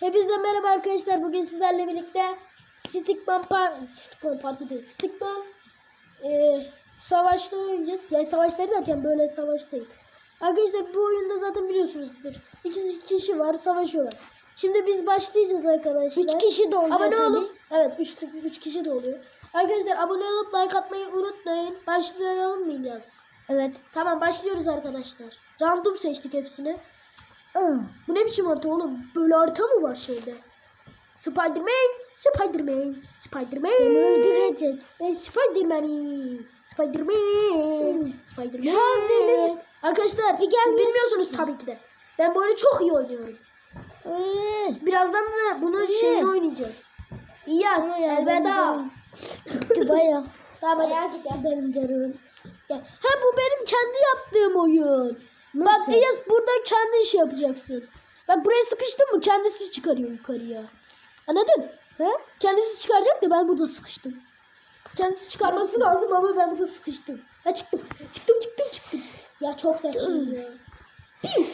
Hepinize merhaba arkadaşlar. Bugün sizlerle birlikte Stickman par Stickman parti değil. Stickman e, savaşta oynayacağız. Yani savaşta derken böyle savaş değil. Arkadaşlar bu oyunda zaten biliyorsunuzdur. İki kişi var savaşıyorlar. Şimdi biz başlayacağız arkadaşlar. Üç kişi de oluyor Abone tabii. olun. Evet 3 üç kişi de oluyor. Arkadaşlar abone olup like atmayı unutmayın. Başlayalım mı İlyas? Evet. Tamam başlıyoruz arkadaşlar. Random seçtik hepsini. Bu ne biçim harita oğlum? Böyle harita mı var şeyde? Spiderman, Spiderman, Spiderman. Beni öldürecek. Ben Spiderman'im. Spiderman, Spiderman. Benim- Arkadaşlar siz gelmesin. bilmiyorsunuz tabii ki de. Ben bu oyunu çok iyi oynuyorum. Birazdan da bunun İyi. şeyini oynayacağız. İyaz, Ama ya, elveda. canım Gitti baya. Tamam hadi. gider benim canım. Gel. Ha bu benim kendi yaptığım oyun. Bak Nasıl? Burada kendi iş yapacaksın. Bak buraya sıkıştın mı kendisi çıkarıyor yukarıya. Anladın? He? Kendisi çıkaracak da ben burada sıkıştım. Kendisi çıkarması lazım ama ben burada sıkıştım. Ha çıktım. Çıktım çıktım çıktım. Ya çok saçma ya. Piu.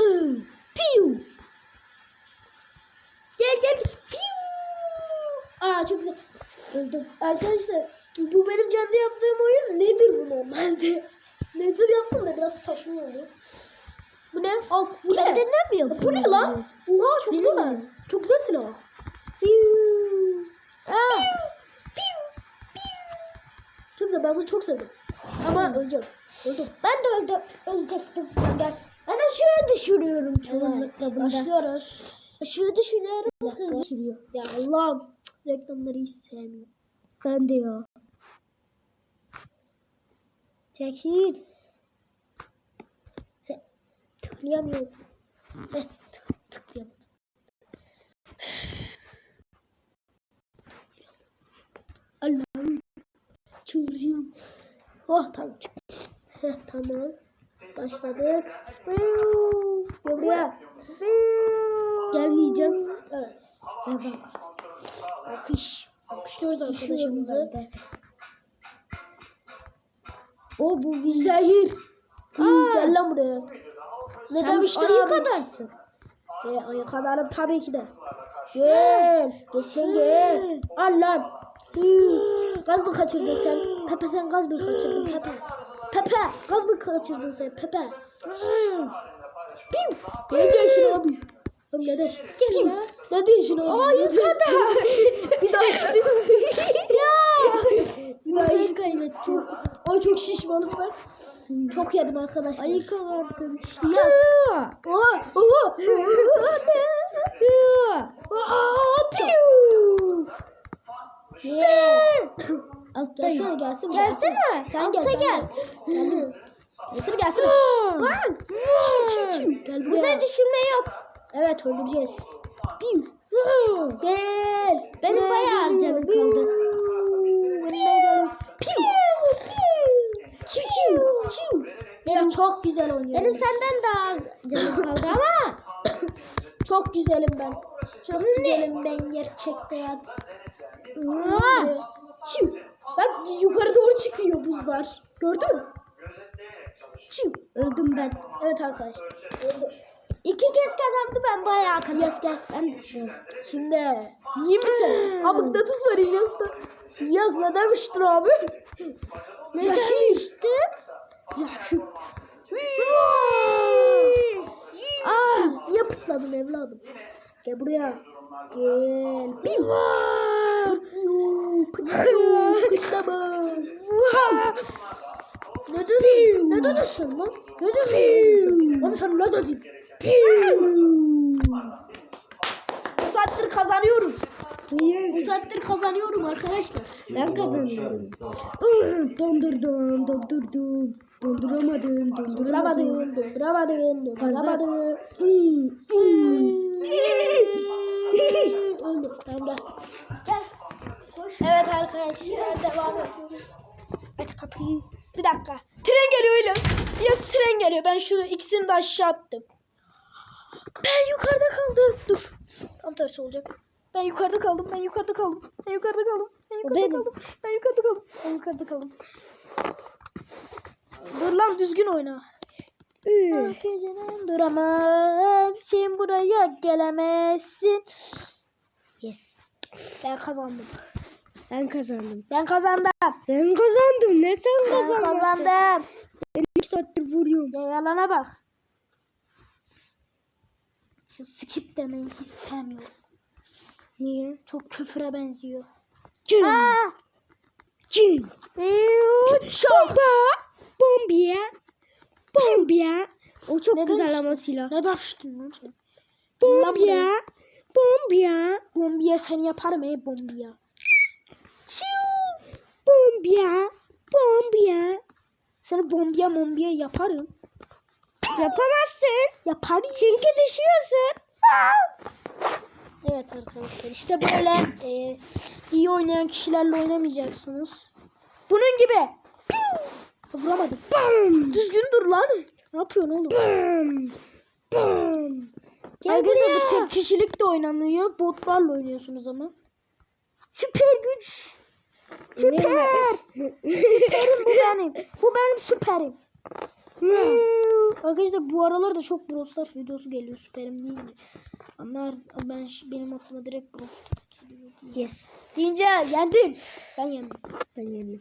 Iı, Piu. Gel gel. Piu. Aa çok güzel. Öldüm. Arkadaşlar bu benim kendi yaptığım oyun. Nedir bu normalde? Nedir yaptım da biraz saçma oldu. Bu ne? Al bu ne? Kendin ne mi yapıyorsun? Bu ne lan? Oha çok güzel. Bilmiyorum. Çok güzel silah. Piu. Aa, Piu. Piu. Çok güzel ben bunu çok sevdim. Ama öleceğim. Öldüm. ben de öldüm. Ölecektim. Gel. Ben aşağı düşürüyorum çoğunlukla bunda. Başlıyoruz. Aşağı düşürüyorum. Hızlı. Sürüyor. Ya Allah'ım. Reklamları hiç sevmiyorum. Ben de ya. Çekil. Tıklayamıyorum. Eh, tık, tıklayamadım. Allah'ım. Çıldırıyorum. Oh tamam çık. Heh, tamam. Başladık. Gel buraya. Gelmeyeceğim. Evet. Ve bak. Alkış. Alkışlıyoruz Düşüyorum arkadaşımızı. O bu bir Zehir. Aa. Gel lan buraya. Ne Sen demiştin ayı abi? kadarsın. E, ayı kadarım tabii ki de. Gel. Sen gel. Al lan. Gaz mı kaçırdın sen? Pepe sen gaz mı kaçırdın Pepe? Pepe gaz mı kaçırdın sen Pepe? Piu. Ne değişin abi? Oğlum ne değişin? Piu. Ne değişin abi? Ayı kadar. Bir daha içtim. ya. Bir daha içtim. Ay çok şişmanım ben. Çok yedim arkadaşlar. Ayı kadarsın. Yaz. Gelsene gelsene. Gelsene. Sen Altta gel. gel. Geldim. Gelsene gelsene. Lan. Gel buraya. Burada düşürme yok. Evet öldüreceğiz. Piu. Gel. Benim bayağı canım kaldı. Piu. Buraya gel. Piu. Çiu çiu çiu. Ben çok güzel oynuyorum. Benim senden daha canım kaldı ama. Çok güzelim ben. Çok Ne? güzelim ben gerçekten. Aa, Çiu. Bak yukarı doğru çıkıyor buzlar. Gördün mü? Çiu. Öldüm ben. Evet arkadaşlar. İki kez kazandı ben bayağı kazandım. Gel. Ben. Şimdi iyi misin? Abi mıknatıs var İlyas'ta. İlyas ne demiştin abi? Ne Zehir. demiştin? Zehir. Aa, Niye pıtladın evladım? Gel buraya. Gel. Piu. Pıtlıyor, pıtlıyor, pıtlama. Ne dedin? Ne dedin lan? Ne dedin? Oğlum sen ne dedin? Bu saattir kazanıyorum. Bu saattir kazanıyorum arkadaşlar. ben kazanıyorum. Dondurdum, dondurdum. Donduramadım, donduramadım. Durduramadın, durduramadın. Öldüm. Tamam gel. Gel. Evet arkadaşlar devam ediyoruz. Aç kapıyı. Bir dakika. Tren geliyor İlyas. İlyas tren geliyor. Ben şunu ikisini de aşağı attım. Ben yukarıda kaldım. Dur. Tam tersi olacak. Ben yukarıda kaldım. Ben yukarıda kaldım. Ben yukarıda kaldım. Ben yukarıda kaldım. Ben yukarıda kaldım. Ben yukarıda kaldım. Dur lan düzgün oyna. Ah geceden duramam. Sen buraya gelemezsin. Yes. Ben kazandım. Ben kazandım. Ben kazandım. Ben kazandım. Ne sen Ben kazandın? kazandım. İki saattir vuruyorum. Ya yalana bak. Şu skip demeyi hiç sevmiyorum. Niye? Çok küfüre benziyor. Cin. Aa! Cin. Şok. Bomba. Bombiye. Bombiye. O çok Ne güzel ama silah. Ne daştın lan sen? Bombiye. Bombiye. Bombiye seni yaparım ey bombiye. Bombiye. Bombiye. Seni bombiye mombiye yaparım. Yapamazsın. Yaparım. Çünkü düşüyorsun. Evet arkadaşlar işte böyle e, iyi oynayan kişilerle oynamayacaksınız. Bunun gibi. Vuramadım. Bam. Düzgün dur lan. Ne yapıyorsun oğlum? Bam. Bam. Arkadaşlar bu tek kişilik de oynanıyor. Botlarla oynuyorsunuz ama. Süper güç. Süper. Süperim bu benim. Bu benim süperim. Arkadaşlar bu aralar da çok Brawl Stars videosu geliyor. Süperim değil mi? Anlar ben benim aklıma direkt Brawl Stars geliyor. Yes. Deyince yendim. Ben yendim. Ben yendim.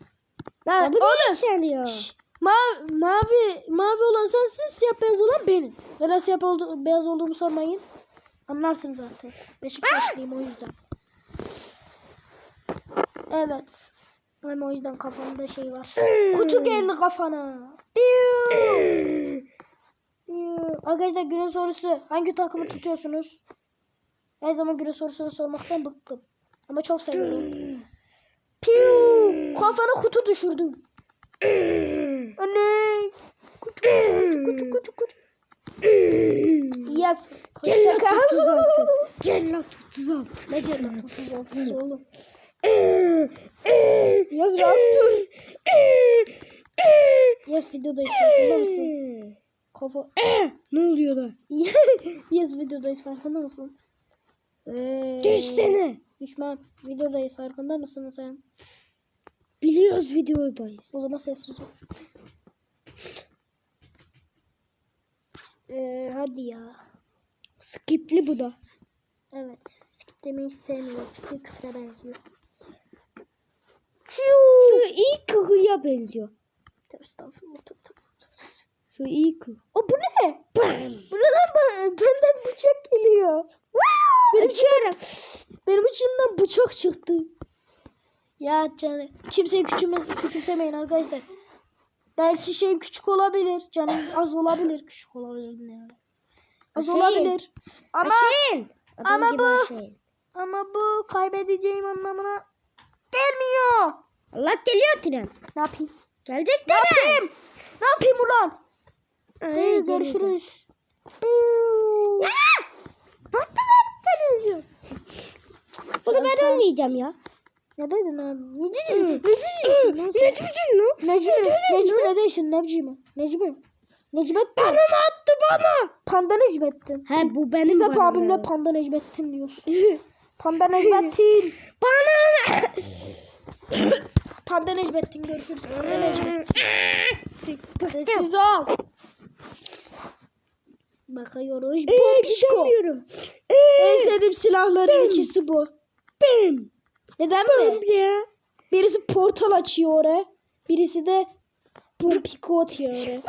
Lan Ya bu oğlum. Şşş, mavi, mavi, mavi olan sensin, siyah beyaz olan benim. Neden siyah oldu, beyaz olduğumu sormayın. Anlarsınız zaten. Beşiktaşlıyım o yüzden. Evet. Hem o yüzden kafamda şey var. Kutu geldi kafana. Arkadaşlar günün sorusu. Hangi takımı tutuyorsunuz? Her zaman günün sorusunu sormaktan bıktım. Ama çok seviyorum. Piu. Kafana kutu düşürdüm. Anne. Kutu kutu kutu kutu kutu. Yes. Cellat Şaka. 36. Cellat 36. Ne cellat 36 oğlum. Yaz rahat dur. Yes videodayız farkında mısın? Kafa. ne oluyor da? yes videodayız farkında mısın? Ee, Düşsene. Düşmem. Videodayız farkında mısın sen? Biliyoruz videodayız. O zaman sessiz ol. Ee, hadi ya. Skipli bu da. Evet. Skip demeyi sevmiyorum. Çünkü küfre benziyor. Su iyi kıhıya benziyor. Estağfurullah. Su iyi kıh. O bu ne? Bu ne lan? Ben- Benden bıçak geliyor. Benim, Açıyorum. benim içimden bıçak çıktı. Ya canım. Kimseyi küçülmez, küçültemeyin arkadaşlar. Belki şey küçük olabilir. Canım az olabilir. Küçük olabilir yani. Az Aşağı in. olabilir. Ama. Adam ama bu- aşağı in. ama bu kaybedeceğim anlamına gelmiyor. Allah geliyor tren. Ne yapayım? Gelecek Ne tren. yapayım? Ne yapayım ulan? Gelecek. görüşürüz. Bastı ben. Ölüyorum. Bunu ben ölmeyeceğim ya. Ne dedin abi? Ne dedin? Ne dedin? Ne çocuğun o? Necmi, Necmi ne değişin? Necmi. Necmi. Necmettin. Bana mı attı bana? Panda Necmettin. He bu benim Biz hep abimle Panda Necmettin diyoruz. Panda Necmettin. Bana. Panda Necmettin görüşürüz. Panda Necmettin. Sessiz ol. Bakıyoruz. Ee, gidemiyorum. En Ee, sevdiğim silahların ikisi bu. bim. Neden Bim mi? ya. Birisi portal açıyor oraya. Birisi de Pompiko atıyor oraya.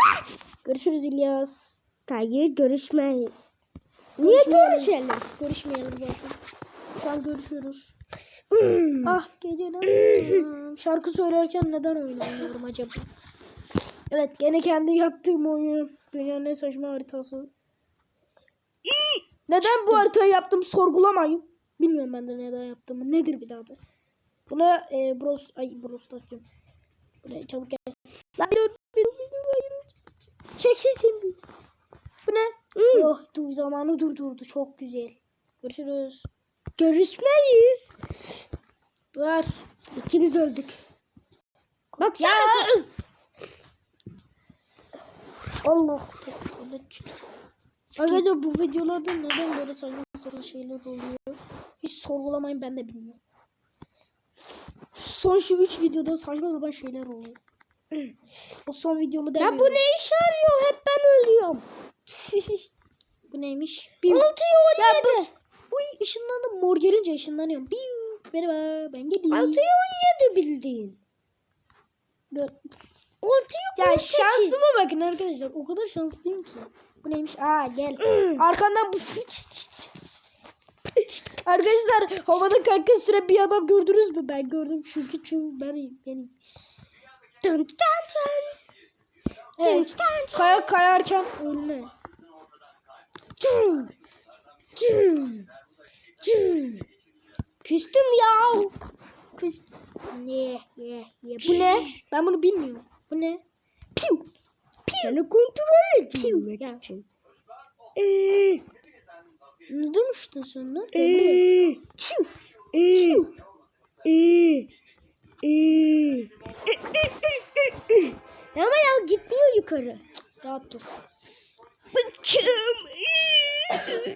Görüşürüz İlyas. Hayır görüşmeyiz. Niye Görüşmeyelim. görüşelim? Görüşmeyelim zaten. Şu an görüşüyoruz. Hmm. Ah geceler. Şarkı söylerken neden oynamıyorum acaba? Evet gene kendi yaptığım oyun. Dünyanın en saçma haritası. Neden bu haritayı yaptım sorgulamayın. Bilmiyorum ben de neden yaptığımı. Nedir bir daha da. Buna e, Bros... Ay Bros Stasyon. Buraya çabuk gel. Lan bir dur, bir dur, bir dur, hayır. Çekil sen bir. Bu ne? Oh dur zamanı durdurdu. Çok güzel. Görüşürüz. Görüşmeyiz. Dur. İkimiz öldük. Bak Ya. Allah. Arkadaşlar bu videolarda neden böyle saçma sapan şeyler oluyor? Hiç sorgulamayın ben de bilmiyorum. Son şu 3 videoda saçma sapan şeyler oluyor. O son videomu Ya demiyorum. bu ne iş arıyor? Hep ben ölüyorum. Bu neymiş? Biu. 6'ya Ya 17. bu, uy ışınlandım. Mor gelince ışınlanıyorum. Biu. Merhaba ben geleyim. 6'ya 17 bildin. Dur. 6'ya Ya şansıma bakın arkadaşlar. O kadar şanslıyım ki. Bu neymiş? Aa gel. Arkandan bu Arkadaşlar havada kanka süre bir adam gördünüz mü? Ben gördüm çünkü çünkü benim benim. Dın dın dın. Evet. Kaya kayarken önüne. Dın. Dın. Dın. Küstüm ya. Kız. Ye ye ye. Bu ne? Ben bunu bilmiyorum. Bu ne? Piu. Seni kontrol edeyim. Ya. için. Eee. Ne demiştin sen lan? Ee, buraya. Çiu. ee, ee, ee. Ama ya gitmiyor yukarı. Rahat dur.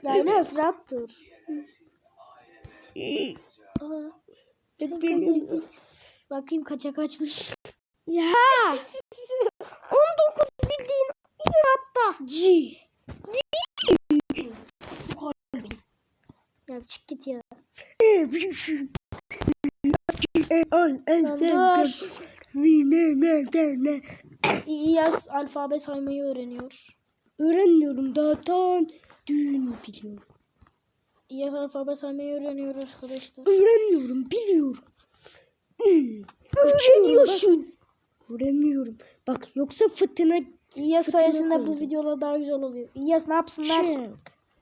Ya İlyas rahat dur. Aa. Sen kazandın. Bakayım kaça kaçmış. Ya. 19 bildiğin iyi hatta. G. Ya çık git ya. İlyas alfabe saymayı öğreniyor. Öğrenmiyorum daha tam düğünü biliyorum. İlyas alfabe saymayı öğreniyor arkadaşlar. Öğrenmiyorum biliyorum. Öğreniyorsun. Öğrenmiyorum. Bak yoksa fıtına İlyas sayesinde bu videolar daha güzel oluyor. İlyas ne yapsınlar? Çık.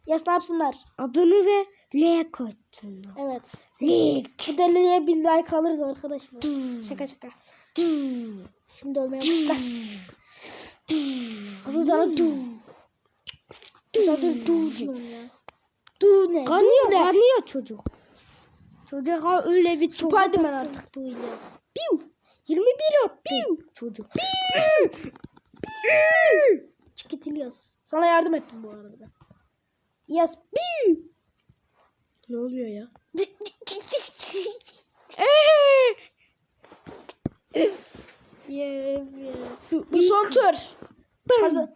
İlyas ne yapsınlar? Adını ve L koydum. Evet. L. Bu deliliğe bir like alırız arkadaşlar. Şaka şaka. Şimdi dövmeye başlar. Asıl sana du. Zaten du diyorum ya. Du ne? Kanıyor, Du ne? kanıyor çocuk. Çocuğa öyle bir Spiderman artık bu İlyas. Piu. 21 attı. Çocuk. Çık git İlyas. Sana yardım ettim bu arada ben. İlyas. Biu. Ne oluyor ya? Yeah, yeah. Bu son tur. Kaza-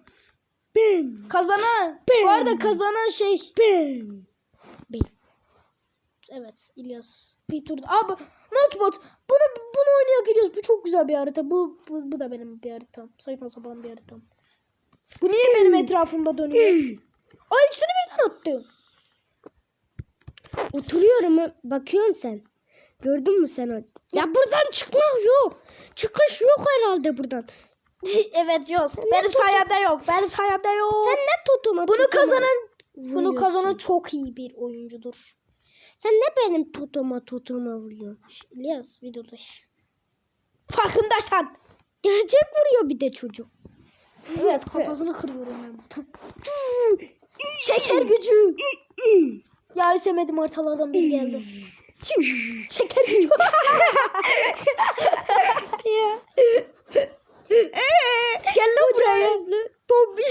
Bam. kazanan. Ben. Bu arada kazanan şey. Bam. Evet İlyas. Bir tur. Abi Notbot. Bunu bunu oynayak gidiyoruz. Bu çok güzel bir harita. Bu, bu, bu da benim bir haritam. Saçma sapan bir haritam. Bu niye benim etrafımda dönüyor? Ay ikisini birden attım. Oturuyorum bakıyorsun sen. Gördün mü sen o? Ya buradan çıkmak yok. Çıkış yok herhalde buradan. evet yok. benim sayemde yok. Benim sayemde yok. Sen ne totuma bunu kazanan bunu vuruyorsun? kazanan çok iyi bir oyuncudur. Sen ne benim totoma totoma vuruyorsun? İlyas videodayız. Farkındaysan. Gerçek vuruyor bir de çocuk. Evet kafasını kırıyorum ben buradan. Şeker gücü. Ya sevmedim haritalardan biri geldi. Şeker gücü. ya. Gel lan buraya. Tobi.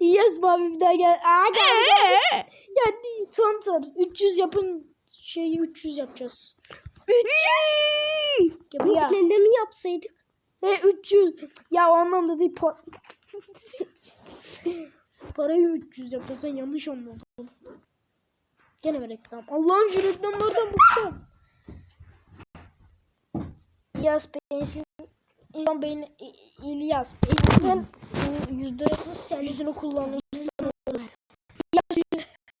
Yes mavi bir daha gel. Aa gel gel. Yani son tur. 300 yapın şeyi 300 yapacağız. 300. Gel buraya. Ne, ne mi yapsaydık? Ve 300. Ya o anlamda değil. Pa Parayı 300 yaparsan yanlış anladın. Gene reklam? Allah'ın şu reklamlardan bıktım. İlyas Bey'in İnsan beyni İlyas Bey'in yüzde yüzünü kullanırsa ne olur? İlyas,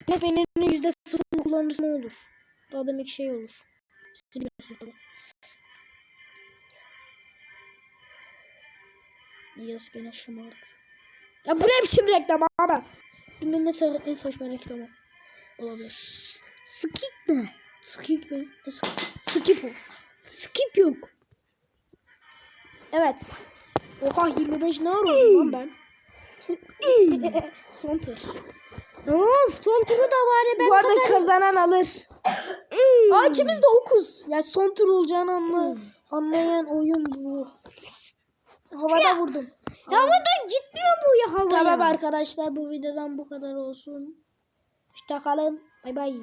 İlyas yüzde sıfırını kullanırsa ne olur? Daha demek şey olur. Siz biliyorsunuz tabii. İlyas gene şımart. Ya bu ne biçim reklam abi? Dünyanın en, sa- en saçma reklamı. Olabilir. Skip ne? Skip mi? Ne skip? O. Skip yok. Evet. Oha 25 ne arıyorum lan ben? Son tur. Of son turu da var ya ben Bu arada kazanan alır. Aa ikimiz de okuz. Ya son tur olacağını anla, anlayan oyun bu. Havada vurdum. Ya bu da gitmiyor bu ya havaya. Tamam arkadaşlar bu videodan bu kadar olsun. Hoşçakalın. Bay bay.